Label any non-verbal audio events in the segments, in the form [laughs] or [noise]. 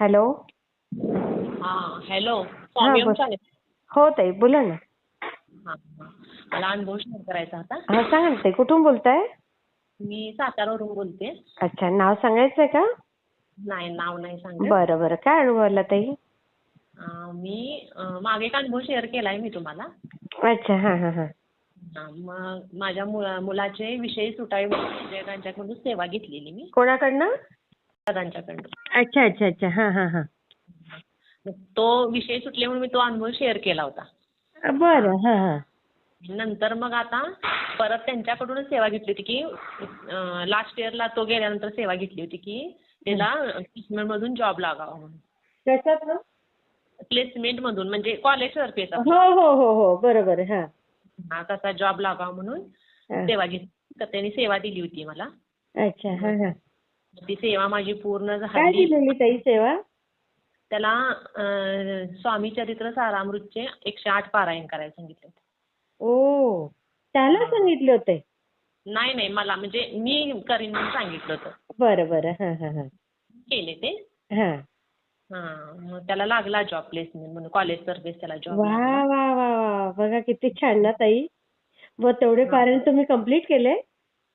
Hello? हा hello. हो ताई बोला ना. मला अनुभव शेअर करायचा होता. हा सांगा ना ताई कुठून बोलताय? मी सातारावरून बोलते. अच्छा नाव सांगायचंय का? नाही नाव नाही सांगत. बरं बरं. काय अनुभव आला ताई? अं, मी अं, मागे एक अनुभव शेअर केलाय मी तुम्हाला. अच्छा हा हा हा. हा, मग माझ्या मुला मुलाचे विषय सुटावे म्हणून त्यांच्याकडून सेवा घेतलेली मी. कोणाकडनं? दादांच्याकडून. अच्छा अच्छा अच्छा. हा हा हा. तो विषय सुटले म्हणून मी तो अनुभव शेअर केला होता. बरं हा हा. नंतर मग आता परत त्यांच्याकडूनच सेवा घेतली होती की लास्ट इयरला तो गेल्यानंतर सेवा घेतली होती की त्याला प्लेसमेंट मधून जॉब लागावा म्हणून. कशात प्लेसमेंट मधून म्हणजे कॉलेज तर्फे हो हो हो हो. बरोबर हा. हा तसा जॉब लागावा म्हणून. सेवा घेतली तर त्यांनी सेवा दिली होती मला. अच्छा हा हा. ती सेवा माझी पूर्ण काय झाली दिलेली ताई सेवा? त्याला अं, स्वामी चरित्र सारामृतचे एकशे आठ पारायण करायला सांगितले ओ त्याला सांगितले होते? नाही नाही मला म्हणजे मी करीन म्हणून सांगितलं होतं. बरं बरं हा हा हा. केले ते. हा. हा मग त्याला लागला जॉब प्लेसमेंट म्हणून कॉलेज तर्फेच त्याला जॉब वा वा वा वा. बघा किती छान ना ताई. व तेवढे पारायण तुम्ही कंप्लीट केले?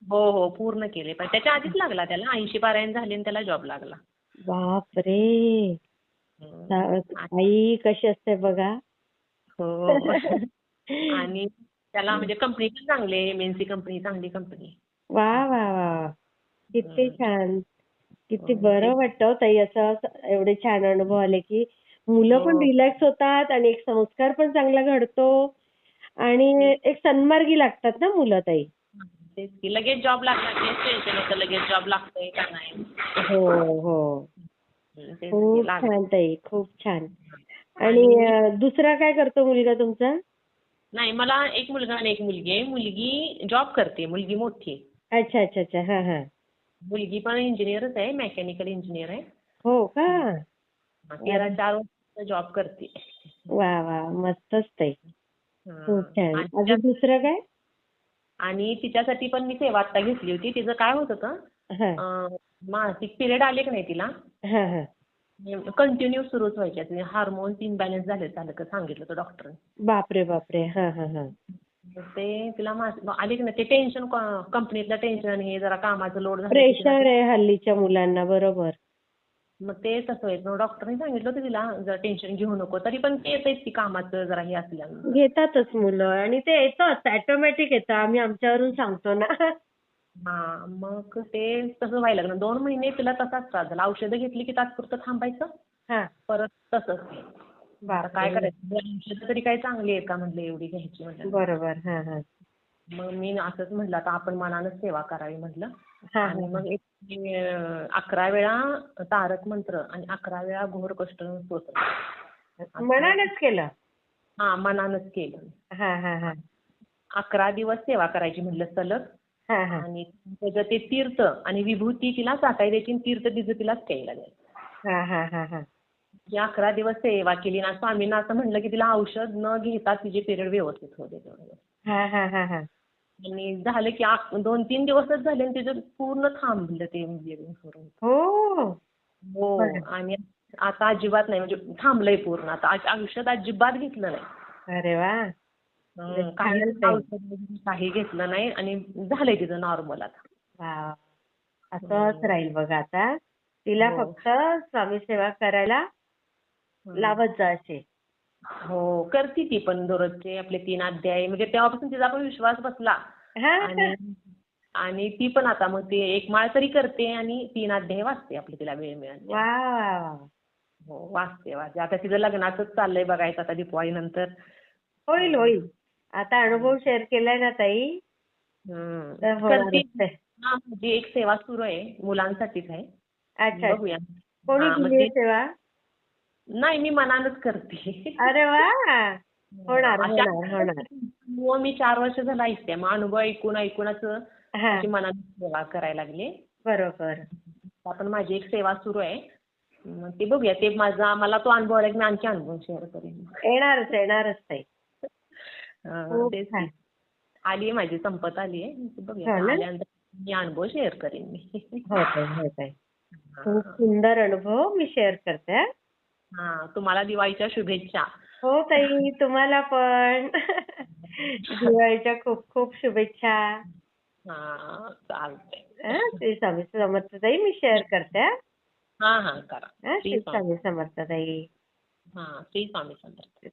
हो हो पूर्ण केले. पण त्याच्या आधीच लागला त्याला. ऐंशी पारायण झाले आणि त्याला जॉब लागला. बापरे. आई कशी असते बघा. हो. [laughs] आणि त्याला म्हणजे कंपनी पण चांगली आहे. एमएनसी कंपनी चांगली कंपनी वा वा वा. किती. छान. किती हो, बरं वाटतं हो ताई. असं एवढे छान अनुभव आले की मुलं पण हो. रिलॅक्स होतात आणि एक संस्कार पण चांगला घडतो. आणि एक सन्मार्गी लागतात ना मुलं ताई? तेच की लगेच जॉब लागला तेच टेन्शन होतं लगेच जॉब लागतोय का नाही. हो हो. तेच खूप की. छान ताई खूप छान. आणि दुसरा काय करतो मुलगा तुमचा? नाही मला एक मुलगा आणि एक मुलगी आहे. मुलगी जॉब करते मुलगी मोठी आहे. अच्छा अच्छा अच्छा. हा हा. मुलगी पण इंजिनियरच आहे मेकॅनिकल इंजिनियर आहे. हो का? तेरा चार वर्ष जॉब करते. वा वा. मस्तच ताई. खूप छान. अजून दुसरं काय? आणि तिच्यासाठी पण मी सेवा आता घेतली होती. तिचं काय होत होतं? मासिक पिरियड आले की नाही तिला? कंटिन्यू सुरूच व्हायचे हार्मोन्स इम्बॅलन्स झाले झालं का सांगितलं होतं डॉक्टरने बापरे बापरे. हा हा हा. ते तिला आले की नाही? ते टेन्शन कंपनीतलं टेन्शन हे जरा कामाचं लोड प्रेशर आहे हल्लीच्या मुलांना बरोबर. मग ते तसं मग डॉक्टरने सांगितलं होतं तिला जरा टेन्शन घेऊ नको. तरी पण ते येतच की कामाचं जरा हे असल्यानं घेतातच मुलं. आणि ते येतच ऑटोमॅटिक येतं. आम्ही आमच्यावरून सांगतो ना. हा मग ते तसं व्हायला लागलं. दोन महिने तिला तसाच त्रास झाला. औषधं घेतली की तात्पुरतं थांबायचं? हा. परत तसंच. आता बापरे. काय करायचं औषधं तरी काय चांगली आहे का? म्हटलं एवढी घ्यायची म्हटलं बरोबर. हा हा. मग मी असंच म्हटलं आता आपण मनानच सेवा करावी म्हटलं. आणि मग एक अकरा वेळा तारक मंत्र आणि अकरा वेळा घोर कष्ट स्तोत्र. मनानेच केलं? हा मनानच केलं. हा हा हा. अकरा दिवस सेवा करायची म्हटलं सलग. आणि त्याचं ते तीर्थ आणि विभूती तिला चाकाय द्यायची तीर्थ तिचं तिलाच प्यायला द्यायचं. हा जी अकरा दिवस सेवा केली ना स्वामींना असं म्हणलं की तिला औषध न घेता तिचे पिरियड व्यवस्थित होते तेवढे. आणि झालं की दोन तीन दिवसच झाले आणि तिचं पूर्ण थांबलं ते ब्लिडिंग करून. हो. हो. आणि आता अजिबात नाही म्हणजे थांबलंय पूर्ण. आता आ- औषध अजिबात घेतलं नाही. अरे वा. हं, काही. औषध घेतलं नाही आणि झालंय तिचं नॉर्मल आता. असंच राहील बघा आता. तिला हो. फक्त स्वामी सेवा करायला लावत जा हो करते ती पण दररोजचे आपले तीन अध्याय. म्हणजे तेव्हापासून तिचा पण विश्वास बसला. आणि आणि ती पण आता मग ती एक माळ तरी करते आणि तीन अध्याय वाचते आपली तिला वेळ मिळाली. हो वाचते वाचते. आता तिचं लग्नाचंच चाललंय बघायचं आता दिवाळी नंतर होईल होईल. आता अनुभव शेअर केलाय ना ताई? माझी एक सेवा सुरू आहे. मुलांसाठीच आहे. अच्छा. बघूया. कोणी केली ते- सेवा? नाही मी मनानच करते. अरे वा! होणार अशा- होणार होणार. मग मी? चार वर्ष झालं ऐकते. मग अनुभव ऐकून ऐकूनच हा. अशी सेवा करायला लागली. बरोबर. आपण माझी एक सेवा सुरू आहे. मग ते बघूया. ते माझा मला तो अनुभव आला की मी आणखी अनुभव शेअर करेन. येणारच येणारच [laughs] ताई. आली आहे माझी संपत आली आहे. बघूया. हो? आल्यानंतर मी अनुभव शेअर करेन मी. हो हो. [laughs] खूप सुंदर अनुभव मी शेअर करते हा. तुम्हाला दिवाळीच्या शुभेच्छा. हो ताई तुम्हाला पण. दिवाळीच्या खूप खूप शुभेच्छा. हा चालतंय. हा, श्री स्वामी समर्थ ताई मी शेअर करते हा. हा हा करा. हा, श्री स्वामी समर्थ ताई. हा श्री स्वामी समर्थ.